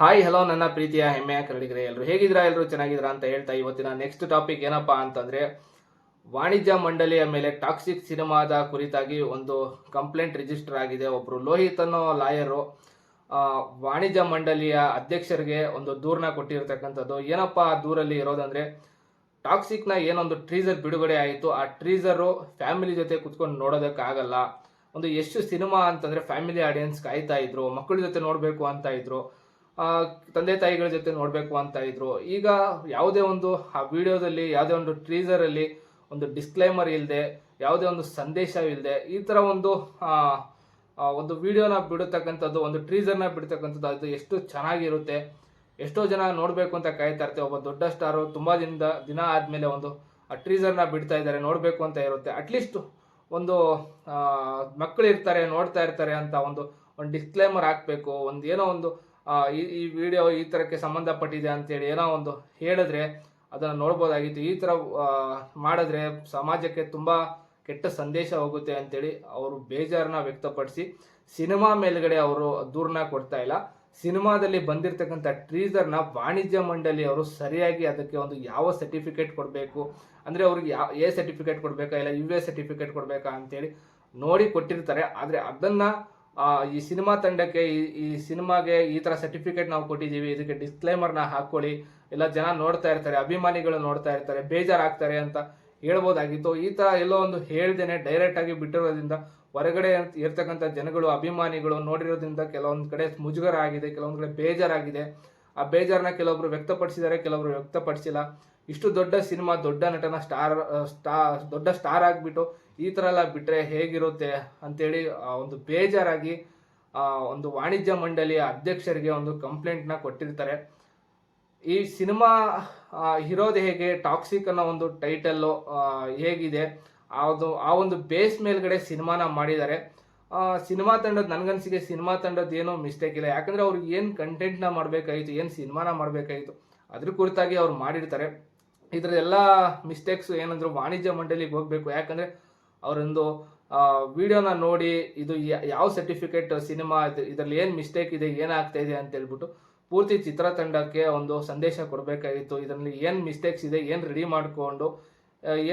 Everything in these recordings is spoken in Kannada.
ಹಾಯ್ ಹಲೋ ನನ್ನ ಪ್ರೀತಿಯ ಹೆಮ್ಮೆಯ ಕನ್ನಡಿಗರೇ ಎಲ್ಲರೂ ಹೇಗಿದ್ದೀರಾ? ಎಲ್ಲರೂ ಚೆನ್ನಾಗಿದ್ದೀರಾ ಅಂತ ಹೇಳ್ತಾ ಇವತ್ತಿನ ನೆಕ್ಸ್ಟ್ ಟಾಪಿಕ್ ಏನಪ್ಪಾ ಅಂತಂದ್ರೆ, ವಾಣಿಜ್ಯ ಮಂಡಳಿಯ ಮೇಲೆ ಟಾಕ್ಸಿಕ್ ಸಿನಿಮಾದ ಕುರಿತಾಗಿ ಒಂದು ಕಂಪ್ಲೇಂಟ್ ರಿಜಿಸ್ಟರ್ ಆಗಿದೆ. ಒಬ್ರು ಲೋಹಿತ್ ಅನ್ನೋ ಲಾಯರು ವಾಣಿಜ್ಯ ಮಂಡಳಿಯ ಅಧ್ಯಕ್ಷರಿಗೆ ಒಂದು ದೂರನ್ನ ಕೊಟ್ಟಿರ್ತಕ್ಕಂಥದ್ದು. ಏನಪ್ಪಾ ಆ ದೂರಲ್ಲಿ ಇರೋದಂದ್ರೆ ಟಾಕ್ಸಿಕ್ನ ಏನೊಂದು ಟ್ರೀಸರ್ ಬಿಡುಗಡೆ ಆಯಿತು. ಆ ಟ್ರೀಸರು ಫ್ಯಾಮಿಲಿ ಜೊತೆ ಕುತ್ಕೊಂಡು ನೋಡೋದಕ್ಕಾಗಲ್ಲ. ಒಂದು ಎಷ್ಟು ಸಿನಿಮಾ ಅಂತಂದ್ರೆ ಫ್ಯಾಮಿಲಿ ಆಡಿಯನ್ಸ್ ಕಾಯ್ತಾ ಇದ್ರು ಮಕ್ಕಳ ಜೊತೆ ನೋಡಬೇಕು ಅಂತ ಇದ್ರು. ತಂದೆ ತಾಯಿಗಳ ಜೊತೆ ನೋಡಬೇಕು ಅಂತ ಇದ್ರು. ಈಗ ಯಾವುದೇ ಒಂದು, ಆ ವಿಡಿಯೋದಲ್ಲಿ, ಯಾವುದೇ ಒಂದು ಟ್ರೀಸರಲ್ಲಿ ಒಂದು ಡಿಸ್ಕ್ಲೈಮರ್ ಇಲ್ಲದೆ ಯಾವುದೇ ಒಂದು ಸಂದೇಶ ಇಲ್ಲದೆ ಈ ತರ ಒಂದು ಒಂದು ವಿಡಿಯೋನ ಬಿಡತಕ್ಕಂಥದ್ದು, ಒಂದು ಟ್ರೀಸರ್ನ ಬಿಡ್ತಕ್ಕಂಥದ್ದು, ಅದು ಎಷ್ಟು ಚೆನ್ನಾಗಿರುತ್ತೆ, ಎಷ್ಟೋ ಜನ ನೋಡಬೇಕು ಅಂತ ಕಾಯ್ತಾ ಇರ್ತಾರೆ. ಒಬ್ಬ ದೊಡ್ಡ ಸ್ಟಾರು ತುಂಬಾ ದಿನದ, ದಿನ ಆದಮೇಲೆ ಒಂದು, ಆ ಟ್ರೀಸರ್ನ ಬಿಡ್ತಾ ಇದ್ದಾರೆ, ನೋಡಬೇಕು ಅಂತ ಇರುತ್ತೆ. ಅಟ್ಲೀಸ್ಟ್ ಒಂದು ಮಕ್ಕಳು ಇರ್ತಾರೆ, ನೋಡ್ತಾ ಇರ್ತಾರೆ ಅಂತ ಒಂದು ಒಂದು ಡಿಸ್ಕ್ಲೇಮರ್ ಹಾಕಬೇಕು. ಒಂದು ಏನೋ ಒಂದು ಈ ವಿಡಿಯೋ ಈ ಥರಕ್ಕೆ ಸಂಬಂಧಪಟ್ಟಿದೆ ಅಂತೇಳಿ ಏನೋ ಒಂದು ಹೇಳಿದ್ರೆ ಅದನ್ನು ನೋಡ್ಬೋದಾಗಿತ್ತು. ಈ ಥರ ಮಾಡಿದ್ರೆ ಸಮಾಜಕ್ಕೆ ತುಂಬ ಕೆಟ್ಟ ಸಂದೇಶ ಹೋಗುತ್ತೆ ಅಂತೇಳಿ ಅವರು ಬೇಜಾರನ್ನ ವ್ಯಕ್ತಪಡಿಸಿ ಸಿನಿಮಾ ಮೇಲ್ಗಡೆ ಅವರು ದೂರನ್ನ ಕೊಡ್ತಾ ಇಲ್ಲ. ಸಿನಿಮಾದಲ್ಲಿ ಬಂದಿರತಕ್ಕಂಥ ಟ್ರೀಸರ್ನ ವಾಣಿಜ್ಯ ಮಂಡಳಿ ಅವರು ಸರಿಯಾಗಿ ಅದಕ್ಕೆ ಒಂದು ಯಾವ ಸರ್ಟಿಫಿಕೇಟ್ ಕೊಡಬೇಕು, ಅಂದರೆ ಅವ್ರಿಗೆ ಯಾವ ಎ ಸರ್ಟಿಫಿಕೇಟ್ ಕೊಡಬೇಕಾ ಇಲ್ಲ ಯು ಎ ಸರ್ಟಿಫಿಕೇಟ್ ಕೊಡಬೇಕಾ ಅಂತೇಳಿ ನೋಡಿ ಕೊಟ್ಟಿರ್ತಾರೆ. ಆದರೆ ಅದನ್ನ ಈ ಸಿನಿಮಾ ತಂಡಕ್ಕೆ ಈ ಸಿನಿಮಾಗೆ ಈ ತರ ಸರ್ಟಿಫಿಕೇಟ್ ನಾವು ಕೊಟ್ಟಿದ್ದೀವಿ. ಇದಕ್ಕೆ ಡಿಸ್ಕ್ಲೈಮರ್ನ ಹಾಕೊಳ್ಳಿ ಎಲ್ಲ ಜನ ನೋಡ್ತಾ ಇರ್ತಾರೆ, ಅಭಿಮಾನಿಗಳು ನೋಡ್ತಾ ಇರ್ತಾರೆ, ಬೇಜಾರಾಗ್ತಾರೆ ಅಂತ ಹೇಳ್ಬೋದಾಗಿತ್ತು. ಈ ತರ ಎಲ್ಲೋ ಒಂದು ಹೇಳ್ದೇನೆ ಡೈರೆಕ್ಟ್ ಆಗಿ ಬಿಟ್ಟಿರೋದ್ರಿಂದ ಹೊರಗಡೆ ಇರ್ತಕ್ಕಂಥ ಜನಗಳು, ಅಭಿಮಾನಿಗಳು ನೋಡಿರೋದ್ರಿಂದ ಕೆಲವೊಂದು ಕಡೆ ಮುಜುಗರ ಆಗಿದೆ, ಕೆಲವೊಂದು ಕಡೆ ಬೇಜಾರಾಗಿದೆ. ಆ ಬೇಜಾರನ್ನ ಕೆಲವೊಬ್ರು ವ್ಯಕ್ತಪಡಿಸಿದ್ದಾರೆ, ಕೆಲವೊಬ್ರು ವ್ಯಕ್ತಪಡಿಸಿಲ್ಲ. ಇಷ್ಟು ದೊಡ್ಡ ಸಿನಿಮಾ, ದೊಡ್ಡ ನಟನ ಸ್ಟಾರ್ ಸ್ಟಾ, ದೊಡ್ಡ ಸ್ಟಾರ್ ಆಗಿಬಿಟ್ಟು ಈ ಥರ ಎಲ್ಲ ಬಿಟ್ಟರೆ ಹೇಗಿರುತ್ತೆ ಅಂತೇಳಿ ಒಂದು ಬೇಜಾರಾಗಿ ಒಂದು ವಾಣಿಜ್ಯ ಮಂಡಳಿಯ ಅಧ್ಯಕ್ಷರಿಗೆ ಒಂದು ಕಂಪ್ಲೇಂಟ್ನ ಕೊಟ್ಟಿರ್ತಾರೆ. ಈ ಸಿನಿಮಾ ಇರೋದು ಹೇಗೆ ಟಾಕ್ಸಿಕ್ ಅನ್ನೋ ಒಂದು ಟೈಟಲ್ಲು ಹೇಗಿದೆ, ಅದು, ಆ ಒಂದು ಬೇಸ್ ಮೇಲ್ಗಡೆ ಸಿನಿಮಾನ ಮಾಡಿದ್ದಾರೆ. ಸಿನಿಮಾ ತಂಡದ ನನಗನ್ಸಿಗೆ ಸಿನಿಮಾ ತಂಡದ ಏನೋ ಮಿಸ್ಟೇಕ್ ಇಲ್ಲ. ಯಾಕಂದರೆ ಅವ್ರಿಗೆ ಏನು ಕಂಟೆಂಟ್ನ ಮಾಡಬೇಕಾಗಿತ್ತು ಏನು ಸಿನಿಮಾನ ಮಾಡಬೇಕಾಗಿತ್ತು ಅದ್ರ ಕುರಿತಾಗಿ ಅವ್ರು ಮಾಡಿರ್ತಾರೆ. ಇದ್ರ ಎಲ್ಲ ಮಿಸ್ಟೇಕ್ಸ್ ಏನಂದ್ರು ವಾಣಿಜ್ಯ ಮಂಡಳಿಗೆ ಹೋಗ್ಬೇಕು. ಯಾಕಂದ್ರೆ ಅವರೊಂದು ವಿಡಿಯೋನ ನೋಡಿ ಇದು ಯಾವ ಸರ್ಟಿಫಿಕೇಟ್ ಸಿನಿಮಾ ಇದರಲ್ಲಿ ಏನು ಮಿಸ್ಟೇಕ್ ಇದೆ ಏನಾಗ್ತಾ ಇದೆ ಅಂತ ಹೇಳ್ಬಿಟ್ಟು ಪೂರ್ತಿ ಚಿತ್ರತಂಡಕ್ಕೆ ಒಂದು ಸಂದೇಶ ಕೊಡಬೇಕಾಗಿತ್ತು. ಇದರಲ್ಲಿ ಏನು ಮಿಸ್ಟೇಕ್ಸ್ ಇದೆ, ಏನು ರೆಡಿ ಮಾಡಿಕೊಂಡು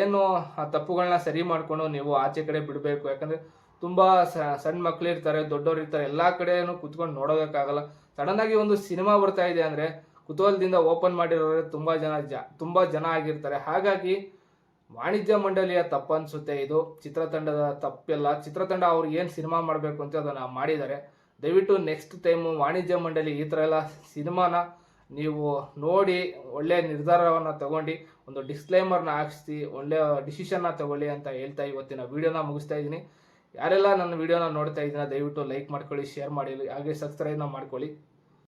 ಏನು ಆ ತಪ್ಪುಗಳನ್ನ ಸರಿ ಮಾಡಿಕೊಂಡು ನೀವು ಆಚೆ ಕಡೆ ಬಿಡಬೇಕು. ಯಾಕಂದ್ರೆ ತುಂಬಾ ಸಣ್ಣ ಮಕ್ಕಳು ಇರ್ತಾರೆ ದೊಡ್ಡವರು ಇರ್ತಾರೆ ಎಲ್ಲಾ ಕಡೆನೂ ಕುತ್ಕೊಂಡು ನೋಡೋದಕ್ಕಾಗಲ್ಲ. ಸಡನ್ ಆಗಿ ಒಂದು ಸಿನಿಮಾ ಬರ್ತಾ ಇದೆ ಅಂದ್ರೆ ಕುತೂಹಲದಿಂದ ಓಪನ್ ಮಾಡಿರೋರೆ ತುಂಬ ಜನ ಜ, ತುಂಬ ಜನ ಆಗಿರ್ತಾರೆ. ಹಾಗಾಗಿ ವಾಣಿಜ್ಯ ಮಂಡಳಿಯ ತಪ್ಪನ್ಸುತ್ತೆ ಇದು. ಚಿತ್ರತಂಡದ ತಪ್ಪೆಲ್ಲ, ಚಿತ್ರತಂಡ ಅವ್ರು ಏನು ಸಿನಿಮಾ ಮಾಡಬೇಕು ಅಂತ ಅದನ್ನ ಮಾಡಿದ್ದಾರೆ. ದಯವಿಟ್ಟು ನೆಕ್ಸ್ಟ್ ಟೈಮ್ ವಾಣಿಜ್ಯ ಮಂಡಳಿ ಈ ಥರ ಎಲ್ಲ ಸಿನಿಮಾನ ನೀವು ನೋಡಿ ಒಳ್ಳೆಯ ನಿರ್ಧಾರವನ್ನು ತಗೊಂಡು, ಒಂದು ಡಿಸ್ಕ್ಲೈಮರ್ನ ಹಾಕಿಸಿ ಒಳ್ಳೆಯ ಡಿಸಿಷನ್ನ ತಗೊಳ್ಳಿ ಅಂತ ಹೇಳ್ತಾ ಇವತ್ತಿನ ವಿಡಿಯೋನ ಮುಗಿಸ್ತಾ ಇದ್ದೀನಿ. ಯಾರೆಲ್ಲ ನನ್ನ ವಿಡಿಯೋನ ನೋಡ್ತಾ ಇದ್ದೀನ ದಯವಿಟ್ಟು ಲೈಕ್ ಮಾಡ್ಕೊಳ್ಳಿ ಶೇರ್ ಮಾಡಿ, ಹಾಗೆ ಸಬ್ಸ್ಕ್ರೈಬ್ನ ಮಾಡ್ಕೊಳ್ಳಿ.